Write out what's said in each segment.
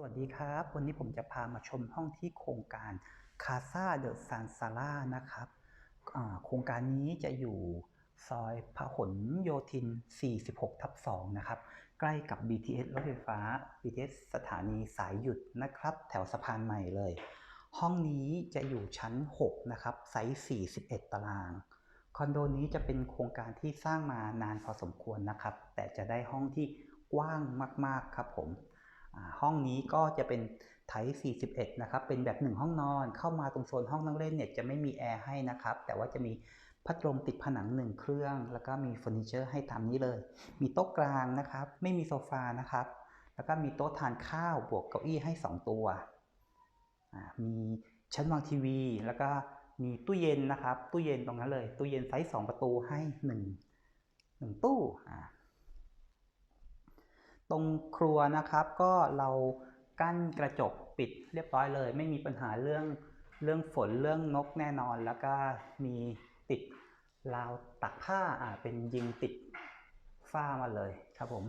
สวัสดีครับ วันนี้ผมจะพามาชมห้องที่โครงการคาซาเดอะซานซาร่านะครับโครงการนี้จะอยู่ซอยพหลโยธิน 46 ทับ 2 นะครับ ใกล้กับ BTS รถไฟฟ้า BTS สถานีสายหยุดนะครับ แถวสะพานใหม่เลย ห้องนี้จะอยู่ชั้น 6 นะครับ ไซส์ 41 ตาราง คอนโดนี้จะเป็นโครงการที่สร้างมานานพอสมควรนะครับ แต่จะได้ห้องที่กว้างมาก ๆ ครับผม ห้องนี้ก็จะเป็นไทป์41 นะครับ เป็นแบบหนึ่งห้องนอน เข้ามาตรงโซนห้องนั่งเล่นเนี่ยจะไม่มีแอร์ให้นะครับ แต่ว่าจะมีพัดลมติดผนังหนึ่งเครื่อง แล้วก็มีเฟอร์นิเจอร์ให้ตามนี้เลย มีโต๊ะกลางนะครับ ไม่มีโซฟานะครับ แล้วก็มีโต๊ะทานข้าวบวกเก้าอี้ให้ 2 ตัว มีชั้นวางทีวี แล้วก็มีตู้เย็นนะครับ ตู้เย็นตรงนั้นเลย ตู้เย็นไซส์2ประตูให้ 1 1 ตู้อ่า ตรงครัวนะครับก็เรากั้นกระจกปิดเรียบร้อยเลย ไม่มีปัญหาเรื่องเรื่องฝนเรื่องนกแน่นอน แล้วก็มีติดราวตักผ้าอ่าเป็นยิงติดฝ้ามาเลยครับผม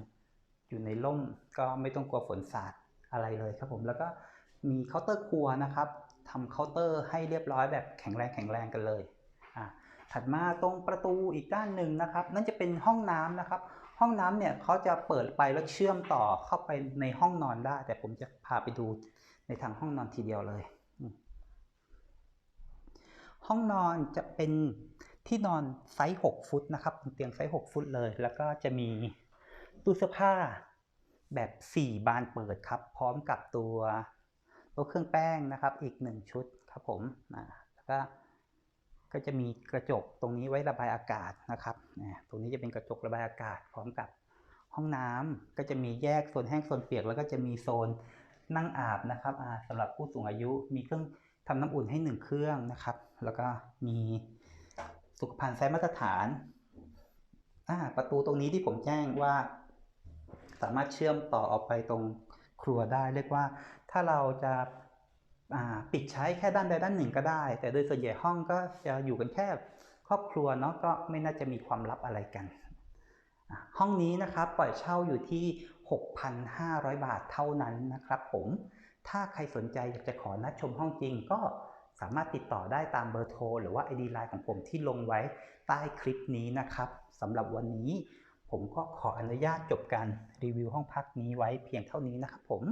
อยู่ในร่มก็ไม่ต้องกลัวฝนสาดอะไรเลยครับผมแล้วก็มีเคาน์เตอร์ครัวนะครับทำเคาน์เตอร์ให้เรียบร้อยแบบแข็งแรงแข็งแรงกันเลยอ่าถัดมาตรงประตูอีกด้านหนึ่งนะครับ นั่นจะเป็นห้องน้ำนะครับ ห้องน้ำเนี่ยเขาจะเปิดไปแล้วเชื่อมต่อเข้าไปในห้องนอนได้ แต่ผมจะพาไปดูในทางห้องนอนทีเดียวเลย ห้องนอนจะเป็นที่นอนไซส์ 6 ฟุตนะครับเตียงไซส์ 6 ฟุตเลย แล้วก็จะมีตู้เสื้อผ้าแบบ 4 บานเปิดครับ พร้อมกับตัวตัวเครื่องแป้งนะครับ อีก 1 ชุดครับผมอ่าแล้วก็ ก็จะมีกระจกตรงนี้ไว้ระบายอากาศนะครับ ตรงนี้จะเป็นกระจกระบายอากาศพร้อมกับห้องน้ำก็จะมีแยกโซนแห้งโซนเปียก แล้วก็จะมีโซนนั่งอาบนะครับอ่าสำหรับผู้สูงอายุมีเครื่องทำน้ำอุ่นให้หนึ่งเครื่องนะครับ แล้วก็มีสุขภัณฑ์ไซส์มาตรฐานาประตูตรงนี้ที่ผมแจ้งว่า สามารถเชื่อมต่อออกไปตรงครัวได้ เรียกว่าถ้าเราจะ ปิดใช้แค่ด้านใดด้านหนึ่งก็ได้ แต่โดยส่วนใหญ่ห้องก็จะอยู่กันแค่ครอบครัวเนาะก็ไม่น่าจะมีความลับอะไรกัน ห้องนี้นะครับปล่อยเช่าอยู่ที่ 6,500 บาทเท่านั้นนะครับผมถ้าใครสนใจอยากจะขอนัดชมห้องจริงก็สามารถติดต่อได้ตามเบอร์โทร หรือว่า ID Line ของผมที่ลงไว้ใต้คลิปนี้นะครับสำหรับวันนี้ผมก็ขออนุญาตจบการรีวิวห้องพักนี้ไว้เพียงเท่านี้นะครับผม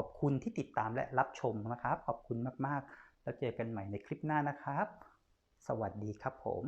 อบคุณที่ติดตามและรับชมนะครับ ขอบคุณมาก ๆ แล้วเจอกันใหม่ในคลิปหน้านะครับ สวัสดีครับผม